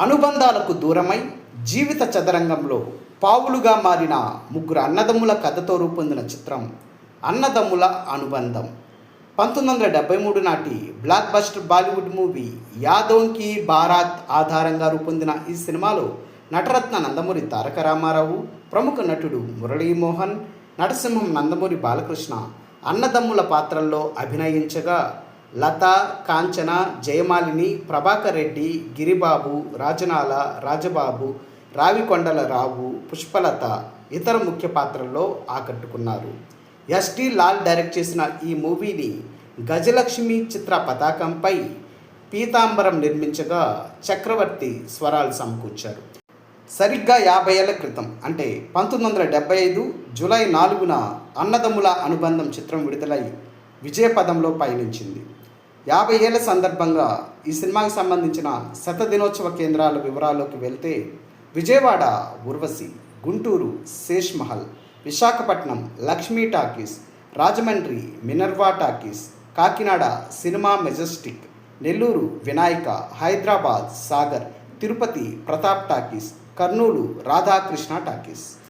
అనుబంధాలకు దూరమై జీవిత చదరంగంలో పావులుగా మారిన ముగ్గురు అన్నదమ్ముల కథతో రూపొందిన చిత్రం అన్నదమ్ముల అనుబంధం. పంతొమ్మిది వందల డెబ్బై మూడు నాటి blockbuster Bollywood movie Yaadon Ki Baaraat ఆధారంగా రూపొందిన ఈ సినిమాలో నటరత్న నందమూరి తారక రామారావు ప్రముఖ నటుడు మురళీమోహన్ నరసింహం నందమూరి బాలకృష్ణ అన్నదమ్ముల పాత్రల్లో అభినయించగా లత కాంచన జయమాలిని ప్రభాకర్ రెడ్డి గిరిబాబు రాజనాల రాజబాబు రావికొండల రావు పుష్పలత ఇతర ముఖ్య పాత్రల్లో ఆకట్టుకున్నారు. ఎస్టి లాల్ డైరెక్ట్ చేసిన ఈ మూవీని గజలక్ష్మి చిత్ర పతాకంపై పీతాంబరం నిర్మించగా చక్రవర్తి స్వరాలు సమకూర్చారు. సరిగ్గా యాభై ఏళ్ళ క్రితం అంటే పంతొమ్మిది వందల డెబ్బై ఐదు జూలై నాలుగున అన్నదమ్ముల అనుబంధం చిత్రం విడుదలై విజయపదంలో పయనించింది. యాభై ఏళ్ళ సందర్భంగా ఈ సినిమాకి సంబంధించిన శత దినోత్సవ కేంద్రాల వివరాల్లోకి వెళ్తే Vijayawada Urvashi Guntur Sheshmahal Visakhapatnam Lakshmi talkies Rajahmundry Minerva talkies Kakinada cinema Majestic Nellore Vinayaka Hyderabad Sagar Tirupati Pratap talkies Kurnool Radhakrishna talkies.